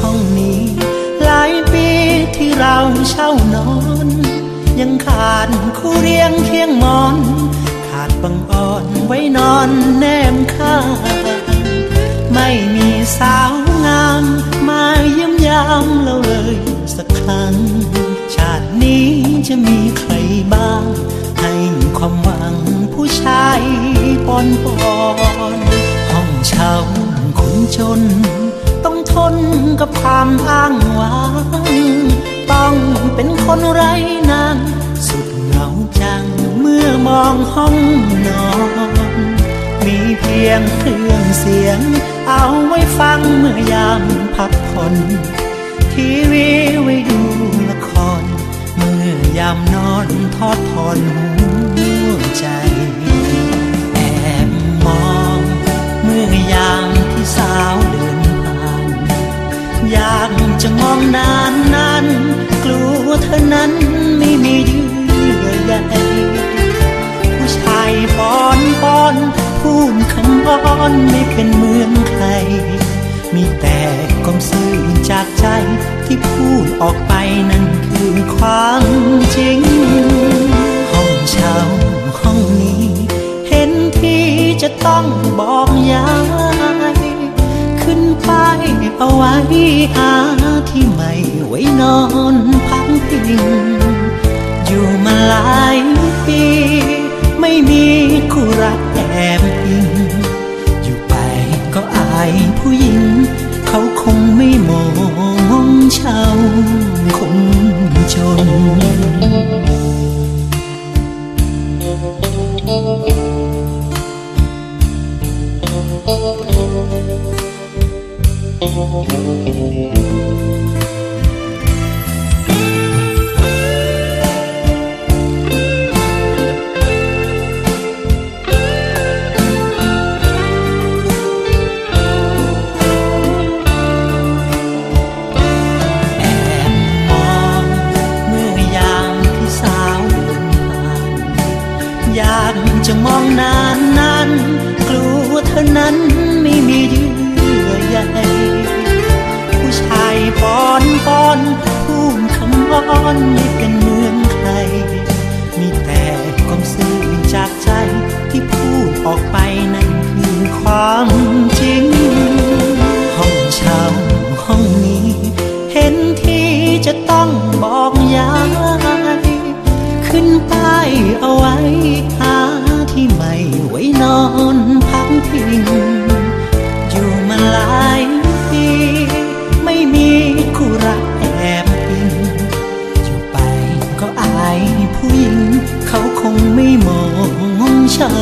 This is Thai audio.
ห้องนี้ หลายปีที่เราเช่านอน ยังขาดคู่เรียงเคียงมอน ขาดบังอ่อนไว้นอนแนมข้าไม่มีสาวงาม มาเยี่ยมยามเราเลยสักครั้ง ชาตินี้จะมีใครบ้าง ให้ความหวังผู้ชายปอนปอนห้องเช่าคนจน กับความอ้างว้างต้องเป็นคนไร้นางสุดเหงาจังเมื่อมองห้องนอน มีเพียงเครื่องเสียง เอาไว้ฟังเมื่อยามพักผ่อนทีวีไว้ดูละคร เมื่อยามนอนทอดทอนหั จะมองนานนั้น กลัวเธอนั้นไม่มีเยื่อใยผู้ชายปอนปอนพูดคำบอนไม่เป็นเหมือนใคร มีแต่ความซื่อจากใจที่พูดออกไปนั่นคือความจริง ห้องเช่าห้องนี้ เห็นที่จะต้องบอกยาย ขึ้นไปเอาไว้หา ที่ใหม่ไว้นอนพักพิง อยู่มาหลายปี ไม่มีคู่รักแอบอิง อยู่ไปก็อายผู้หญิง เขาคงไม่มองเช่าคนจนแอยากจะมองนานนั้น กลัวเธอนั้นไม่มีเยื่อใย ไม่มองเช้า